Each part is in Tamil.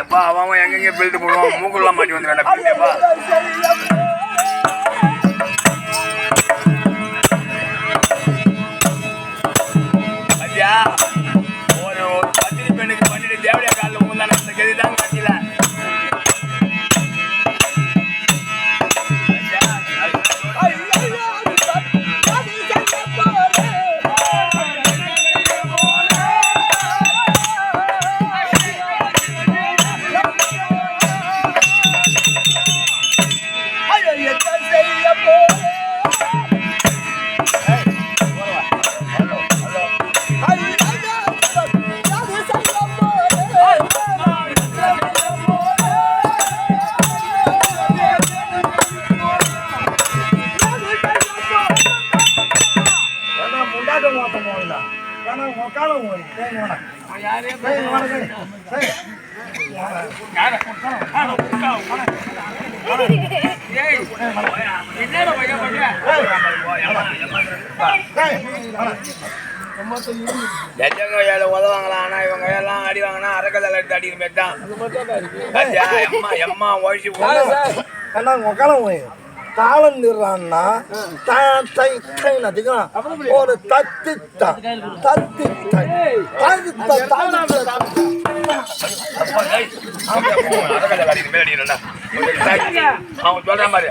எப்பா அவன் எங்கெங்க பெல்ட் போடுவான் மூக்குள்ள மாட்டி வந்துடுறான்டா ஐயா ஒரு பத்திரி பெண்ணுக்கு பண்ணிட்டு தேவடியா காலில் முந்தான கதிதான் உக்காலம் போய் தாளம் நிறான்னா ஒரு தத்து தத்து அவன் சொல்ற மாதிரி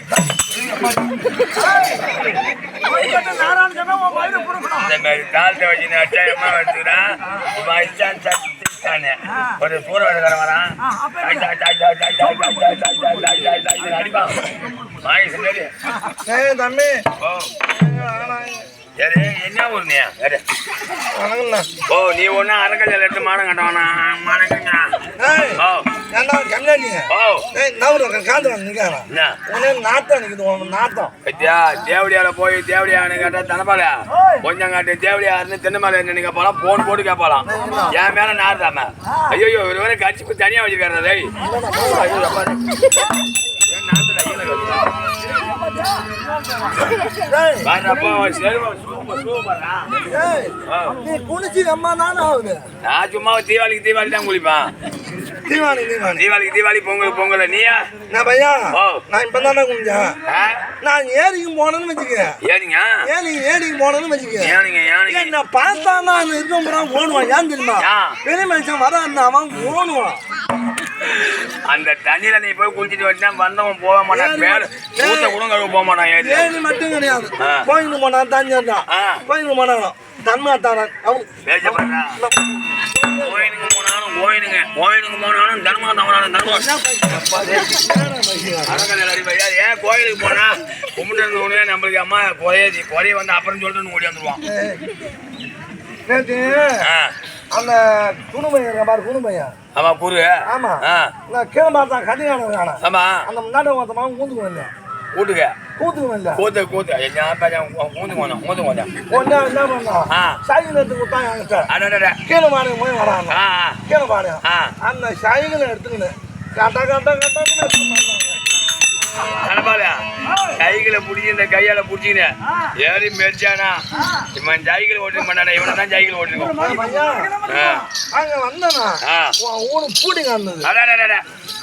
ஒரு பூர்வகார வரான் அடிப்பான் தம்பி என்ன ஊர்னியா ஓ நீ ஒன்னும் அரங்கல் எட்டு மானம் கட்டவனா? மானங்கண்ணா ஓ. ஏன்டா நாத்தம் நிக்குது உன் நாத்தம். பத்தியா தேவடியால போய் தேவடியானு கேட்டா தனபால? கொஞ்சம் காட்டு தேவடியாருன்னு தென்னமலை நினைக்க போலாம்? போன் போட்டு கேட்பாலாம். என் மேல நாடுதாம ஐயோ ஒரு வரை கட்சிக்கு தனியா வச்சிருக்காரு ஐயோ நாத்துல நீ குளிச்சு எம்மா நானும் ஆகுது நான் சும்மா தீபாவளிக்கு தீபாவளி தான் குளிப்பேன். தீவானி தீபாவளிக்கு தீபாவளி பொங்கல் பொங்கல். நீயா? நான் பையா. நான் இப்போ தானே குஞ்சேன் ஆ? நான் ஏரிக்கு போனேன்னு வச்சுக்க ஏனுங்க? ஏரி ஏரிக்கு போனேன்னு வச்சுக்க ஏனுங்க ஏனுங்க. என்ன பார்த்தா நான் இருக்க ஓடுவான். ஏன் தெரியுமா? பெரிய மனுஷன் வர அவன் ஓடுவான். அந்த தண்ணியில நீ போய் குளிச்சிட்டு வந்தா வந்தவன் போக மாட்டான். மட்டும். ஊத்த கூட கழுவ போக மாட்டான் ஏரி மட்டும் கிடையாது. கோயிலுக்கு போனா தஞ்சாதான் ஆ. கோயிலுக்கு போனாலும் தன்மாத்தாரன் அவன் கோயிலுக்கு போனாலும் கோயிலுங்க கோயிலுக்கு போனாலும் தர்மா தவறாலும் தர்மா ஏன் கோயிலுக்கு போனா கும்பிட்டு உடனே நம்மளுக்கு அம்மா குறையது குறைய வந்து அப்புறம் சொல்லிட்டு ஓடி வந்துருவான். அந்த குணுமையன் பாரு குணுமையன் ஆமா குரு ஆமா. நான் கீழே பார்த்தா கட்டியான காண ஆமா. அந்த முன்னாடி ஒருத்தமா கூத்துக்கு வந்தேன். கூட்டுக்க கூத்துக்கு வந்தேன். கூத்து கூத்து. என்ன பையன் கூந்து போனோம் கூந்து போனோம் ஒன்னா என்ன பண்ணா. சைக்கிள் எடுத்து கொடுத்தா என்கிட்ட. அடடட கீழே மாடு போய் வராங்க கீழே ஆ. அந்த சைக்கிளை எடுத்துக்கின்னு கட்ட கட்ட கட்டன்னு நினைப்பாளா கைகளை பிடிச்சி கையால பிடிச்சிக்கினே. ஏறி மெரிச்சானா? இவன் ஜாய்கள் ஓட்டிங் பண்ணாடா இவனை தான் ஜாய்கள் ஓட்டிருக்கோம்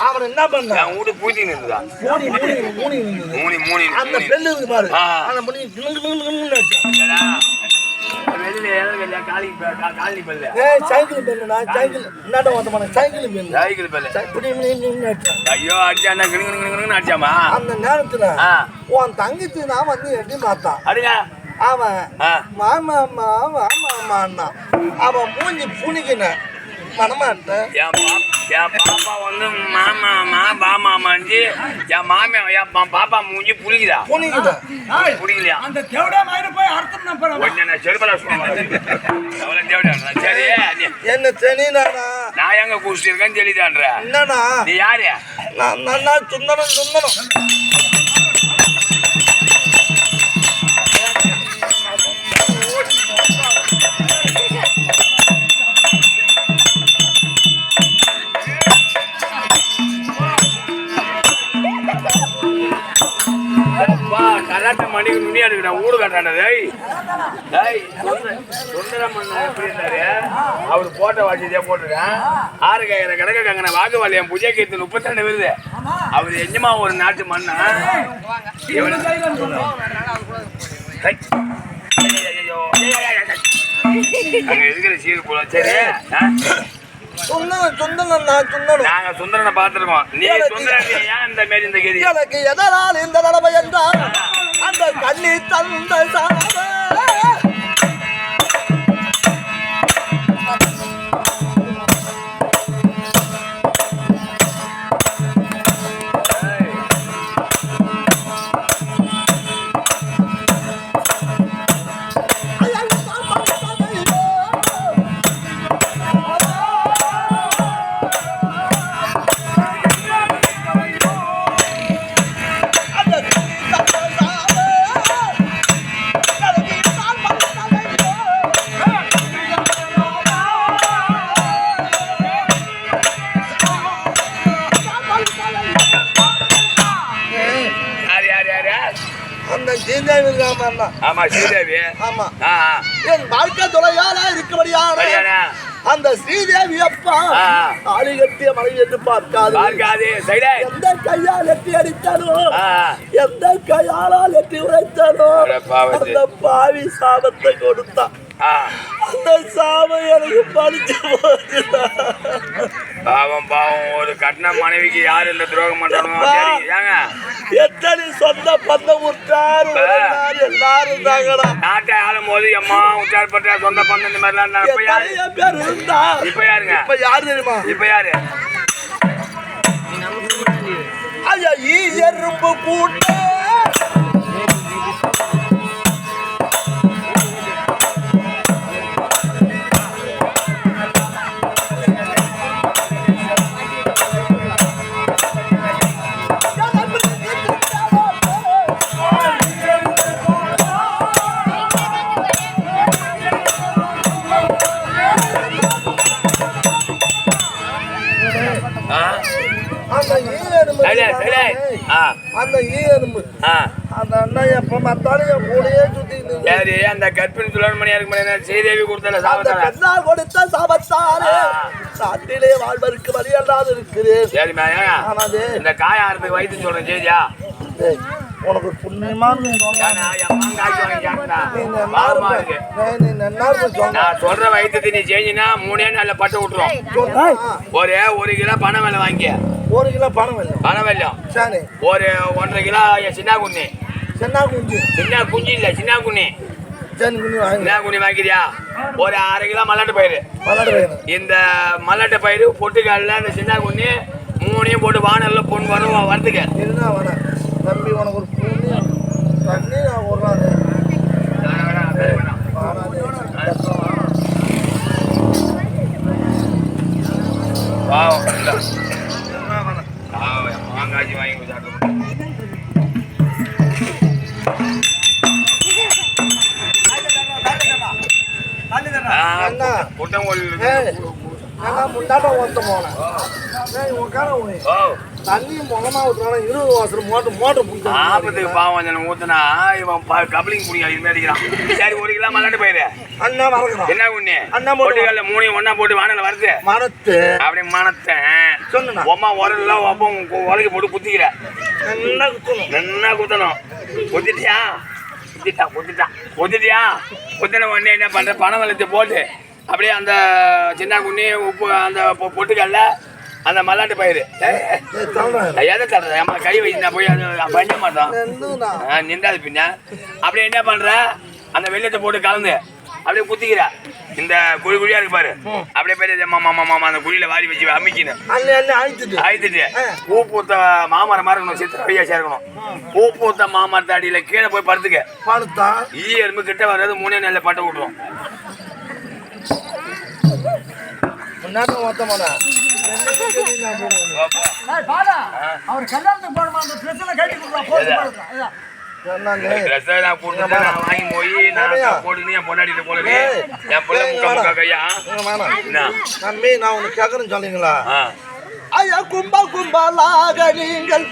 அவன் என்ன பண்ணா? வீடு பூத்தி நின்றுதான் மூணி மூணி மூணி அந்த பெல்லு பாரு. அந்த பண்ணி வெளியில ஏதாவது வெளியா காலி காலி பல்ல. ஏய் சைக்கிள் பெல்லுடா சைக்கிள். ஓட்டமான சைக்கிள் பெல்லு. சைக்கிள் பல்ல. இப்படி அடிச்சான் ஐயோ அடிச்சாண்டா கிணு கிணு கிணு கிணுன்னு அடிச்சாமா? அந்த நேரத்துல உன் தங்கச்சி நான் வந்து எட்டி பார்த்தான். அடிங்க. அவன் மாமா மாமா மாமான்னா அவன் மூஞ்சி புனிக்கின. வரமாட்டேன் என் பாப்பா வந்து மாமாமா பாமாமாஞ்சி என் மாமியா என் பா- பாப்பா மூஞ்சி புளிக்குதா? புனிக்குதா புளிக்கலையா? அந்த தேவடா மயிறு போய் அர்த்தம் நம்புறேன் கொஞ்சம் நான் செருப்பலா சொல்லுவேன் சரி என்ன செனினாடா நான் எங்க குடிச்சிட்டு இருக்கேன்னு தெளிதான்ற. என்னடா? நீ யாரு? நான் சுந்தரம் சுந்தரம். மணிக்கு நுனி எடுக்கிற ஊடு கட்டாண்ட டேய். டேய் சொந்த சுந்தரம் அண்ணா எப்படி இருந்தாரு? அவர் போட்ட வாட்சியதே போட்டிருக்கேன். ஆறு கையிற கிடக்க கங்கன வாக்குவாளியம் புஜை கீர்த்தி முப்பத்தி ரெண்டு விருது. அவர் எஞ்சமா ஒரு நாட்டு மண்ணா. அங்க இருக்கிற சீர் போல. சரி நாங்க சுந்தரனை பார்த்திருக்கோம். நீ சுந்தரன் ஏன் இந்த மாரி இந்த கதி? எனக்கு எதனால் இந்த நிலைமை என்றால்? அந்த கண்ணி தந்த சாப ஆமா ஸ்ரீதேவி. ஆமா. என் வாழ்க்கை துணையாளா இருக்கபடியான அந்த ஸ்ரீதேவி அப்பா. ஆளி கட்டிய மனைவி என்று பார்க்காது. பார்க்காது. சைடே எந்த கையால் எட்டி அடித்தானோ. எந்த கையாளால் எட்டி பாவத்து. அந்த பாவி சாபத்தை கொடுத்தான் ஆ. அந்த சாபம் எனக்கு போச்சு பாவம் பாவம். ஒரு கட்டின மனைவிக்கு யார் இந்த துரோகம் ஏங்க? எத்தனை சொந்த பந்தம் உற்றார் உறவினர் எல்லாரும் இருந்தாங்கடா. நாட்டை ஆளும் போது எம்மா உச்சார் பண்ற சொந்த பந்தம் இந்த மாதிரிலாம் இருந்தா இப்ப யாரு? பேர் இருந்தா. இப்ப யாருங்க? இப்ப யாரு தெரியுமா? இப்ப யாரு? ஐயா ஈ எறும்பு கூட்ட. அந்த ஈ எறும்பு ஆ. அந்த அண்ணன் எப்ப பார்த்தாலும் என் கூடயே இருக்கு. சரி அந்த கற்பின் துளன் மணியா இருக்கு ஸ்ரீதேவி கொடுத்தல பெண்ணால் கொடுத்த சாபத்தாலே ஆ. நாட்டிலே வாழ்வதற்கு வழியல்லாது இருக்கிறேன். ஏங்க. ஆனாது. இந்த காயாரத்துக்கு வயிற்று சொல்றேன் செய்தியா டேய், உனக்கு சொன்ன. நான் சொல்ற வயிற்று நீ செஞ்சினா மூணே நாள்ல பட்டு விட்டுரும். ஒரே ஒரு கிலோ பணம் வெள்ளம் வாங்கி ஒரு கிலோ பணம் இல்லை பணம் வெள்ளம் சரி ஒரு ஒன்றரை கிலோ சின்ன குண்ணி சென்னா குஞ்சு சின்ன குஞ்சு இல்ல சின்ன குண்ணி சின்ன குண்ணி வாங்கிறியா ஒரு அரை கிலோ மல்லாட்டு பயிறு. மலர் வேணும் இந்த மல்லாட்டு பயிறு பொட்டுக்கல்ல இந்த சின்ன குண்ணி மூணையும் போட்டு வானல்ல பொண்ணு வரும் வரதுக்கு இருந்தா வேணாம் தம்பி உனக்கு ஒரு தண்ணி நான் நாள். முன்னாட்டம் ஒருத்த போனேன் ஓ. தண்ணி இருபது வாசல் மோட்டர் மோட்டர் பிடிச்சா ஆபத்துக்கு பாவம் ஊத்துனா இவன் ப- கப்ளிங் பிடிக்கும் இது அடிக்கிறான். சரி ஒரு கிலோ மல்லாட்டு பயிறு அண்ணா மறக்கிறான். என்ன குண்ணி அண்ணா போட்டு பொட்டுக்கல்ல மூணையும் ஒண்ணா போட்டு வானல வருது மரத்து அப்படி மனத்தேன் சொன்னா உமா உரல்ல ஒப்பம் உலகி போட்டு குத்திக்கிற. என்ன குத்தணும். நல்லா குத்தணும். குத்திட்டியா? குத்திட்டா குத்திட்டா. குத்திட்டியா? குத்தின உடனே என்ன பண்ற? பணம் வெள்ளத்தை போட்டு அப்படியே அந்த சின்ன குண்ணி உப்பு அந்த பொட்டுக்கல்ல அந்த மல்லாட்டு தள்ளுறேன். எதை தடுறது அம்மா கை வச்சு போய் அது பண்ண மாட்டோம். நின்றாது பின்ன. அப்படியே என்ன பண்ற? அந்த வெள்ளத்தை போட்டு கலந்து அப்படியே குத்திக்கிறா. இந்த குழி குழியா இருக்கு பாரு. அப்படியே போய் மாமா மாமா மாமா அந்த குழியில வாரி வச்சு அமிக்கணும் ஆயிடுச்சு பூ பூத்த மாமரம் மாதிரி இருக்கணும் சித்திர வையா சேர்க்கணும். பூ பூத்த மாமரத்து அடியில கீழே போய் படுத்துக்க. படுத்தா? ஈ எறும்பு கிட்ட வர்றது மூணே நல்ல பட்டை விட்டுரும். முன்னாடி மொத்தமாடா அவர் கல்யாணத்துக்கு அந்த கட்டி வாங்கி போய் நான் போட்டு என் பொண்டாடிட்டு என் பிள்ளை முக்கா முக்கா கையா? நான் உனக்கு கேட்கறேன்னு சொன்னீங்களா? ஆ. ஐயா கும்பா கும்பலாக நீங்கள்.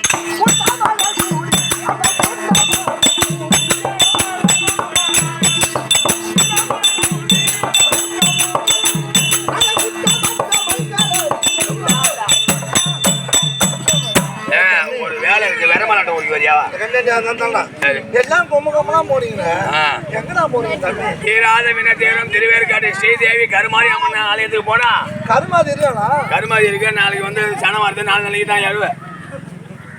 எல்லாம் ஆ. எங்கடா போறீங்க தம்பி? தீராத வின தீரம் திருவேற்காடு ஸ்ரீதேவி கருமாரி அம்மன் ஆலயத்துக்கு போனா? கருமாதி இருக்கு. நாளைக்கு வந்து சனம் வருது. நாலு நாளைக்கு தான் எழுவ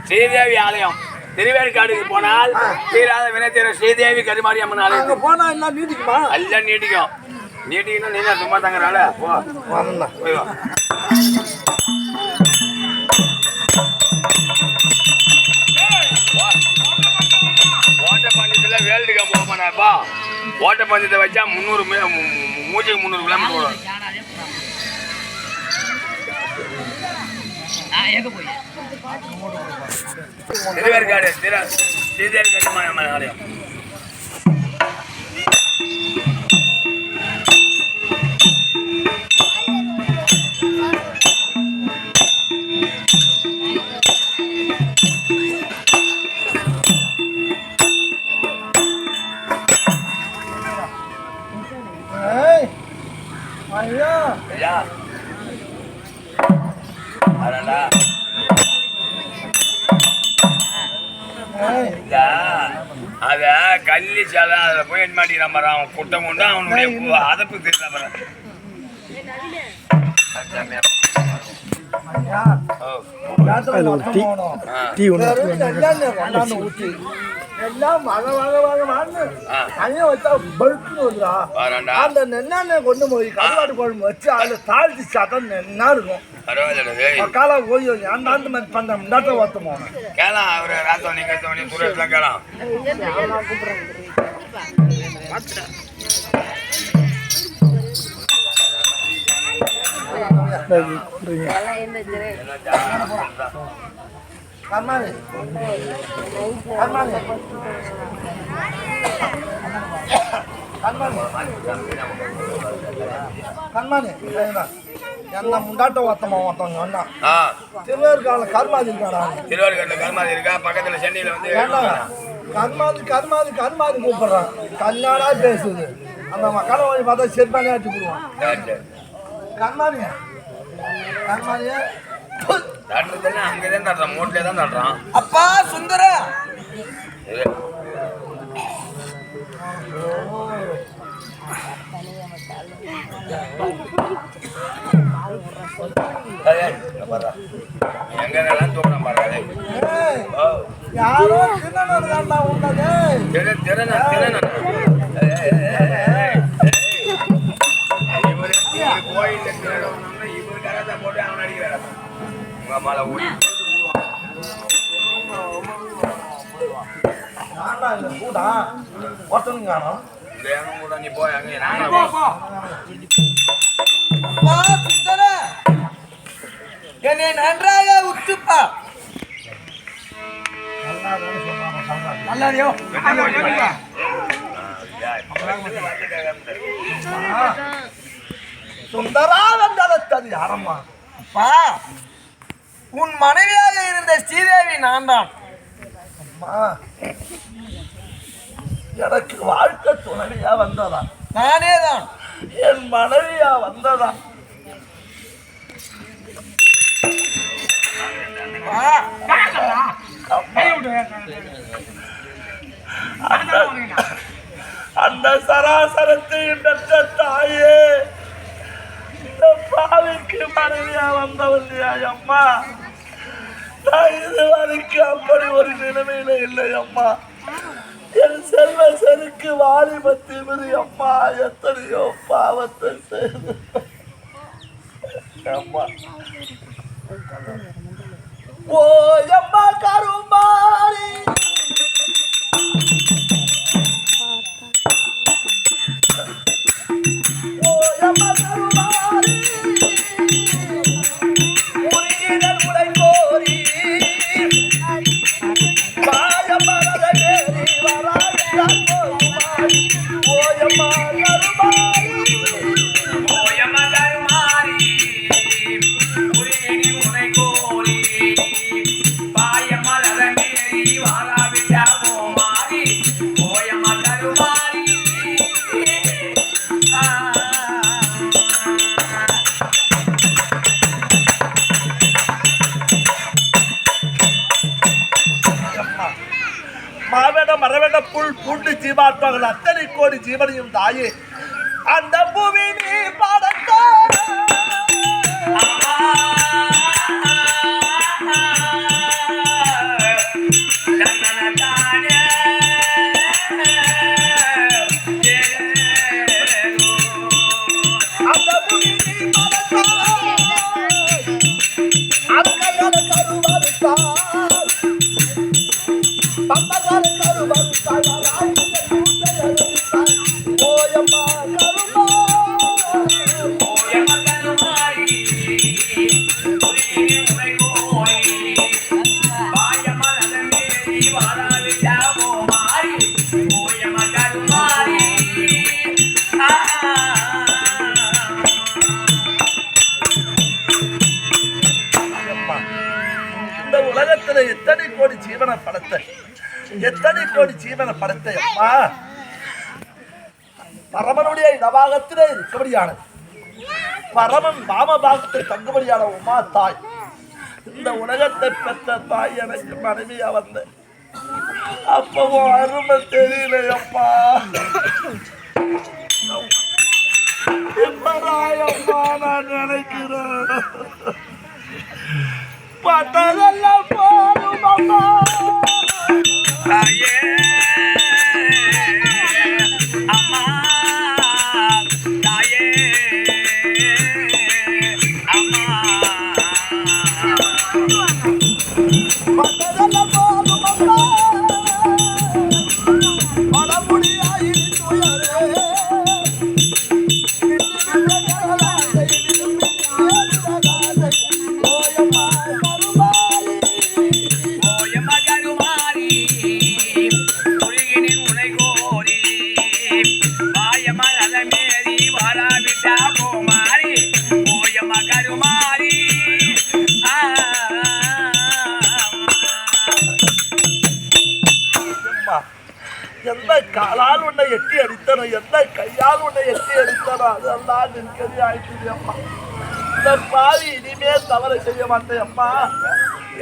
ஸ்ரீதேவி ஆலயம். திருவேற்காடுக்கு போனால் தீராத வினை தீரம் ஸ்ரீதேவி கருமாரி அம்மன் ஆலயத்துக்கு. போனா என்ன நீதிக்குமா எல்லாம் நீட்டிக்கும். நீட்டிக்கணும் நீ தான் சும்மா தங்குறாள்? போ. போய் வா. ஓட்ட பந்தயத்தை வச்சா முந்நூறு மூச்சுக்கு முந்நூறு கிலோமீட்டர் ஓடும். திருவேற்காடு திரு கட்டுமான ஆலயம். மாட்டேங்கிறான் பாரு அவன் குட்டம் கொண்டு அவனுடைய அதப்பு தெரியல பாரு. எண்ணெய் கொண்டாந்து ஊத்தி எல்லாம் வக வச்சா பழுக்குன்னு வருதா வரேன்டா. அந்த நெண்ணெண்ணெய் கொண்டு போய் கருவாடு குழம்பு வச்சு அதில் தாளிச்சு சாப்பிட்டா நென்னா இருக்கும். காலா போய் அந்த மாதிரி பண்ண முன்னாட்ட போனேன் கேளாம் அவரு கேளாம் கர்மாதி கர்மாதி என்ன முண்டாட்ட ஒத்தமா ஒருத்தவங்க ஆ. திருவேற்கால கர்மாதி இருக்காடா? திருவாரூர்ல கருமாதி இருக்கா? பக்கத்துல சென்னையில வந்து கர்மாதி கர்மாதி கர்மாதி கூப்பிடுறான். கல்யாணா பேசுது. அந்த மக்களை வழி பார்த்தா செருப்பானே அடிச்சு போடுவான். சரி, சரி. கர்மாதி கர்மாதியே. தட்டுறது தானே அங்கதான் தட்டுறான் மூட்டிலே தான் தட்டுறான். அப்பா சுந்தர. எங்க. ஏய், ஓ, யாரோ தின்னது தாண்டா ஏய், ஏய், ஏய், ஏய். இவரு கராத்தே போட்டு அவன் அடிக்கிறாரு. உங்க அம்மால ஓடி. கூடா ஒருத்தனுங்க காணோம் இடம் கூட நீ போய் அங்கே நானா என்னை நன்றாக உத்துப்பா சுந்தரா வெந்தாலத்தது யாரம்மா அப்பா உன் மனைவியாக இருந்த ஸ்ரீதேவி நான் தான் அம்மா எனக்கு வாழ்க்கை துணையா வந்ததா? நானே தான் என் மனைவியா வந்ததா? அந்த- அந்த சராசரத்தை பெற்ற தாயே இந்த பாவிக்கு மனைவியா வந்தவல்லையா அம்மா? நான் இது அப்படி ஒரு நிலைமையில இல்லை அம்மா. என் செல்வ செருக்கு வாலிபத்திமிரு அம்மா எத்தனையோ பாவத்தை செய்து. அம்மா. ஓ எம்மா கருமாரி அத்தனை கோடி பரமனுடைய இடபாகத்திலே இருக்கபடியான பரமன் பாமபாகத்தை தங்குபடியான உமா தாய். இந்த உலகத்தை பெற்ற தாய் எனக்கு மனைவியா வந்த. அப்பவும் அருமை தெரியலையப்பா. அப்பா நான் நினைக்கிறேன். பட்டதெல்லாம் போதும் அம்மா. காலால் உன்னை எட்டி அடித்தனோ எந்த கையால் உன்னை எட்டி அடித்தனோ. அதெல்லாம் நிற்கதி ஆயிடுச்சு அம்மா. இந்த பாவி இனிமே தவறு செய்ய மாட்டேன் அம்மா.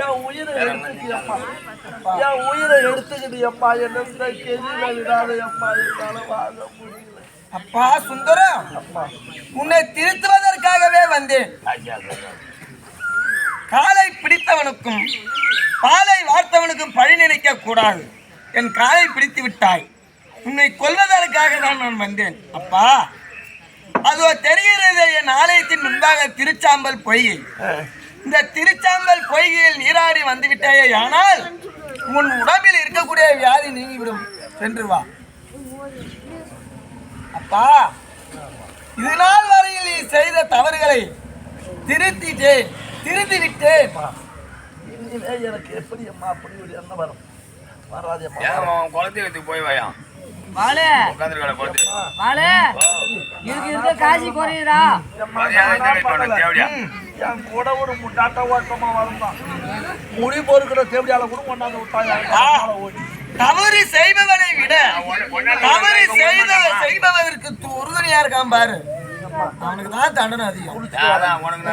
என் உயிரை எடுத்துக்கிட்டு அம்மா. என் உயிரை எடுத்துக்கிட்டு அம்மா. என்ன கெதியில விடாத அம்மா. என்னால வாழ முடியல. அப்பா சுந்தரம். உன்னை திருத்துவதற்காகவே வந்தேன். காலை பிடித்தவனுக்கும் பாலை வார்த்தவனுக்கும் பழி நினைக்க கூடாது. என் காலை பிடித்து விட்டாய். உன்னை கொல்வதற்காக தான் நான் வந்தேன். அப்பா அதோ தெரிகிறது என் ஆலயத்தின் முன்பாக திருச்சாம்பல் பொய்கை. இந்த திருச்சாம்பல் பொய்கையில் நீராடி வந்து விட்டாயே ஆனால் உன் உடம்பில் இருக்கக்கூடிய வியாதி நீங்கிவிடும். சென்று வா. அப்பா இது நாள் வரையில் நீ செய்த தவறுகளை திருத்திட்டேன் திருத்தி விட்டேன் இனிமே எனக்கு எப்படி அம்மா அப்படி ஒரு எண்ணம் வரும்? வராது அம்மா. ஏன் உன் குழந்தைகளுக்கு போய் வாயா வாழு உட்காந்துருக்கா குழந்தை வாழு இருக்கு இருக்க காசி குறையுதா என் கூட ஒரு முட்டாட்ட ஓட்டமா வருந்தான் முடி பொறுக்கிற தேவடியால கூட கொண்டாந்து விட்டாங்க ஓடி தவறு செய்பவனை விட தவறு செய்த செய்பவருக்கு உறுதுணையா இருக்கான் பாரு. அவனுக்கு தான் தண்டனை அதிகம். அதான் உனக்கு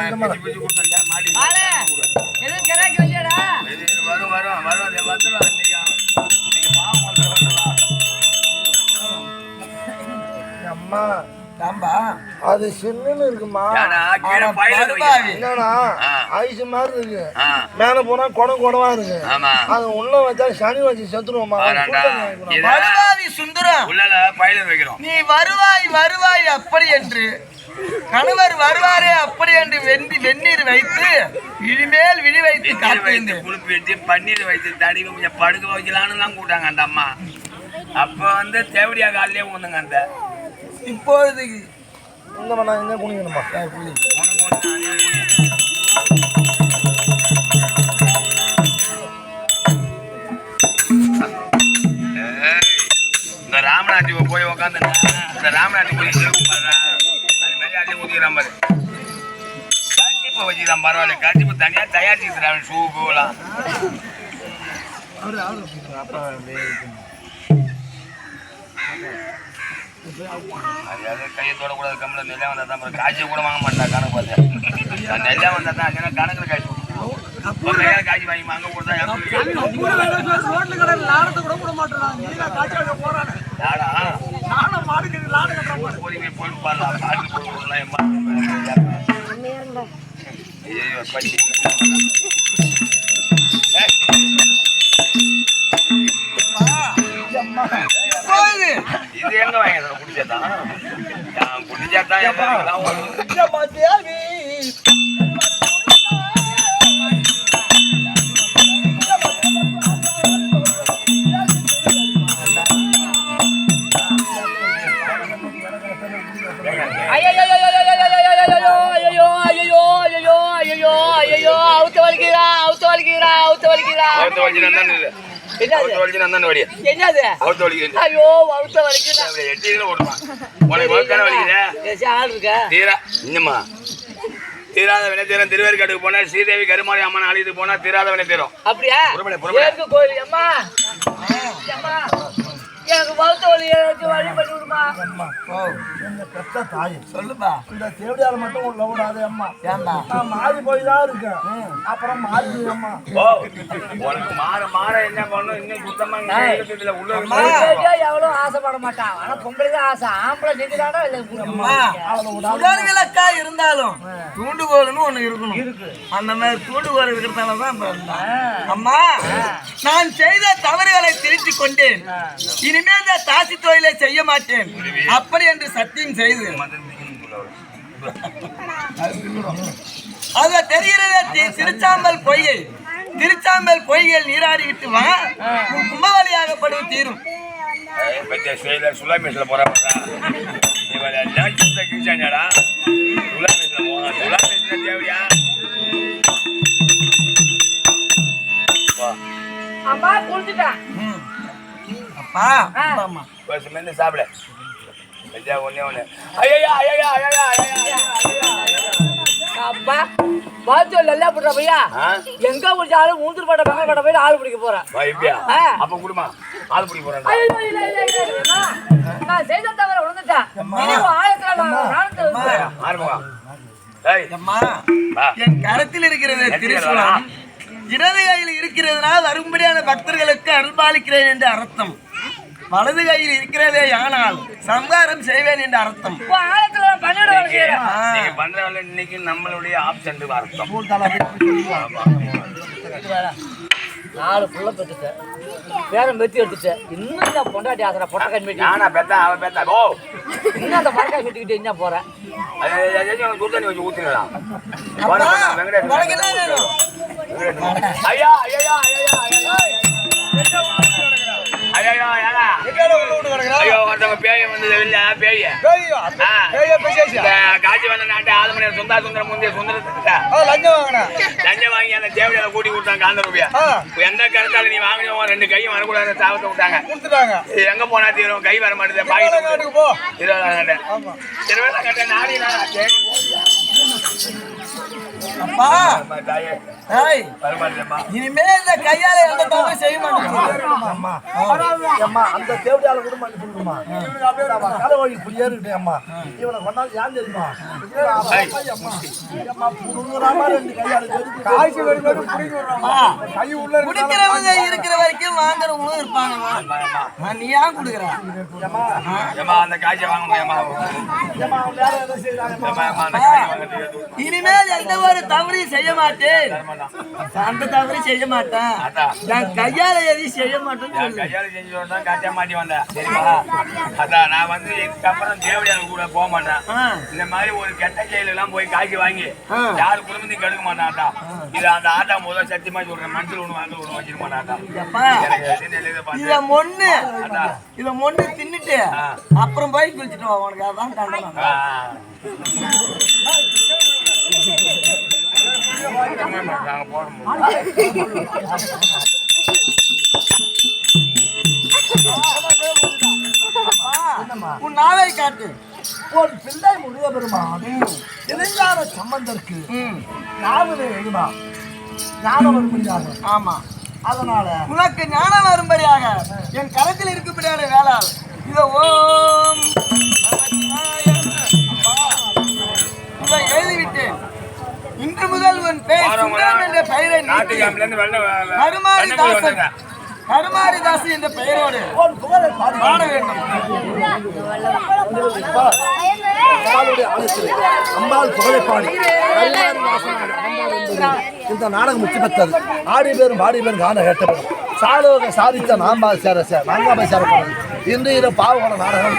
வரும் வரும் வரும். அம்மா தாம்பா அது சின்னன்னு இருக்குமா. என்னன்னா. ஆயுசு மாதிரி இருக்கு. மேல போனா குடம் குடமா இருக்கு. ஆமா. அது உள்ள வச்சா சனி வச்சு செத்துருவோமா? வருவாவி சுந்தரம். உள்ளல பயில வைக்கிறோம். நீ வருவாய் வருவாய் அப்படி என்று. கணவர் வருவாரே அப்படி என்று வெந்தி வெந்நீர் வைத்து இனிமேல் விழி வைத்து வைத்து காத்திருந்தேன் குளிப்பு வச்சு பன்னீர் வைத்து தடவி கொஞ்சம் படுக்க வைக்கலான்னு தான் கூட்டாங்க அந்த அம்மா. அப்ப வந்து தேவடியா காலிலே ஊந்துங்க அந்த. இப்பொழுது இந்த பண்ணா எங்க குனிக்கணுமா ஒண்ணு. ஏய், இந்த ராமநாட்டுக்கு போய் உக்காந்து இந்த ராமநாட்டுக்கு போய் செருப்பு பாடுறா அது மாதிரி அள்ளி ஊத்திக்கிறான் பாரு. கண்டிப்பா வச்சுக்கிறான் பரவாயில்ல. கண்டிப்பா தனியா தயாரிச்சுக்கிறான் ஷூ பூலாம் அது கையை தொடக்கூடாது கம்மல நெல்லை வந்தா தான் பாரு. காய்ச்சி கூட வாங்க மாட்டா கணக்கு பார்த்து நெல்லை வந்தா தான் அங்கே கணக்கில் காய்ச்சி காய்ச்சி வாங்கி வாங்க கொடுத்தா யாரா பொறுமை போட்டு பாடலாம் பாட்டு போடலாம் என் பாட்டு ஐயோ பச்சி இப்பொழுது இது எங்க வாங்க? குடிச்சாதான் குடிச்சாதான் என்னது? அவத்த ஐயோ அவுத்த உனக்கு வலிக்குதே? ஏசி ஆள் இருக்க? தீரா இன்னுமா தீராத வினை தீரம். திருவேற்காட்டுக்கு போனா ஸ்ரீதேவி கருமாரி அம்மன் ஆலயத்துக்கு போனா தீராத வினை தீரும். அப்படியா? கோயில் அம்மா. அம்மா. எனக்கு வலி எனக்கு வழி பண்ணி விடுமா அம்மா எங்க பெத்த தாய் சொல்லுப்பா. இந்த தேவடியால மட்டும் உள்ள விடாதே அம்மா. நான் மாறி போய் தான் இருக்கேன் அப்புறம் மாறி அம்மா. ஓ உனக்கு மாற மாற என்ன பண்ணும்? இன்னும் சுத்தமா உள்ள எவ்வளவு ஆசைப்பட மாட்டான் ஆனா பொம்பளைக்கு தான் ஆசை. ஆம்பளை நீங்க தானே இல்லை விளக்கா இருந்தாலும் தூண்டுகோல்னு ஒண்ணு இருக்கணும். அந்த மாதிரி தூண்டுகோல் இருக்கிறதால தான். அம்மா நான் செய்த தவறுகளை திருத்திக் கொண்டேன். இனிமேல் இந்த தாசி தொழிலை செய்ய மாட்டேன். அப்படி என்று சத்தியம் செய்து. அது தெரிகிறது திருச்சாம்பல் பொய்யை. திருச்சாம்பல் பொய்கள் நீராடி விட்டு வா. உன் கும்பவழியாகப்படுவது தீரும். சுலாமேஸ்ல போறா இவன் எல்லாம் கிட்ட கிழிச்சாங்கடா சுலாமேஸ்ல போனா சுலாமேஸ்ல தேவையா வா அம்மா குளிச்சுட்டான் மென்னு சாப்பிட. பத்தியா ஒண்ணே ஐயா ஐயா ஐயா அப்பா பாத்து நல்லா போடுற பையா? எங்க குடிச்சாலும் மூந்தூர் பட்ட பக்கம் பட்ட போய் ஆள் பிடிக்க போறேன் வா இப்பயா ஆ. அப்ப குடுமா. ஆள் பிடி போறேன். நான் செய்த தவிர விழுந்துட்டேன். ஆரம்பமா என் கரத்தில் இருக்கிறது திரிசூலம். இடது கையில் இருக்கிறதுனால் வரும்படியான பக்தர்களுக்கு அருள்பாலிக்கிறேன் என்று அர்த்தம். வலது கையில் இருக்கிறதே ஆனால் சம்ஹாரம் செய்வேன் என்று அர்த்தம். நீங்க பண்ற வேலை இன்னைக்கு நம்மளுடைய ஆப்ஷன் அர்த்தம். நாலு புள்ள பெற்றுட்டேன் பேரம் பெத்தி எடுத்துட்டேன். இன்னும் இந்த பொண்டாட்டி ஆசை பொட்டக்காய் மீட்டி நானா பெத்தா அவ பெத்தா? ஓ இன்னும் அந்த மரக்காய் மீட்டிக்கிட்டு என்ன போறேன் சுத்தண்ணி வச்சு என்ன வேணும்? ஐயா ஐயா ஐயா ஐயா. காட்சி வந்த நாட்டு ஆளுமணியர் சுந்தா சுந்தரம் முந்தைய சுந்தரத்துக்கிட்ட. லஞ்சம் வாங்கி அந்த தேவடியால கூட்டி கொடுத்தாங்க காந்த ரூபியா எந்த கருத்தால நீ வாங்கினவோ ரெண்டு கையும் வரக்கூடாது சாவத்தை விட்டாங்க. இது எங்க போனா தீரும்? கை வர மாட்டேது பாக்கெட் இருபதாம் கட்டை. இருபதாம் கட்டை நாடி அப்பா தாயே ஏய், வரமாட்டேமா இனிமே இந்த கையால எந்த தவறும் செய்ய மாட்டேன். அம்மா அம்மா அந்த தேவடியால கூட கலை வழி இப்படி ஏறிட்டேன் அம்மா. இவனை கொண்டாந்து ஏன் தெரியுமா? அம்மா அம்மா குடிக்கிறவங்க இருக்கிற வரைக்கும் வாங்குறவங்களும் இருப்பாங்க நான் நீ ஏன் குடுக்குற? ஏமா அந்த காய்ச்சல் வாங்கணும் இனிமேல் எந்த ஒரு தவறையும் செய்ய மாட்டேன். அந்த தவறையும் செய்ய மாட்டேன். நான் கையால எதையும் செய்ய மாட்டேன்னு சொல்லு. கையால செஞ்சு தான் காட்டிய மாட்டி வந்தேன் தெரியுமா அதான் நான் வந்து இதுக்கப்புறம் தேவடியார் கூட போக மாட்டேன். இந்த மாதிரி ஒரு கெட்ட செயல எல்லாம் போய் காய்ச்சி வாங்கி. யார் குடும்பத்தையும் கெடுக்க மாட்டான் ஆட்டா இது அந்த ஆட்டா முதல் சத்தியமா சொல்றேன். மஞ்சள் ஒண்ணு வாங்க ஒண்ணு வச்சிருக்க மாட்டான் எழுத இத மொண்ணு. இத மொண்ணு தின்னுட்டு. அப்புறம் போய் குளிச்சுட்டு வா உனக்கு அதான் கண்டனம். ஆ. நாங்க போறோம் உன் நாவை காட்டு ஒரு பிள்ளை முருக பெருமான் இளைஞான சம்பந்தருக்கு ம், ஞாபகம் எழுமா ஞாபகம் முடியாது ஆமா அதனால உனக்கு ஞானம் வரும்படியாக என் கரத்தில் இருக்கும்படியான வேளாள் இதை ஓம் நமச்சிவாய. அப்பா, இதை எழுதிவிட்டேன் இன்று முதல் உன் பெயர் சுந்தரம் என்ற பெயரை நீக்கி நாட்டுக்காமில இருந்து வெள்ள கருமாரி வெள்ளை தாசன் வந்தாங்க கருமாரி தாசு என்ற பெயரோடு பாடி வேண்டும். அம்பாள் புகழை பாடி இந்த நாடகம் முற்றி பெற்றது. ஆடி பேரும் பாடி பேரும் காண கேட்டது சாலோக சாதித்த நாம்பா சேர சேர நாங்காமை சேரப்படும் இன்று இரவு பாவகோண நாடகம்.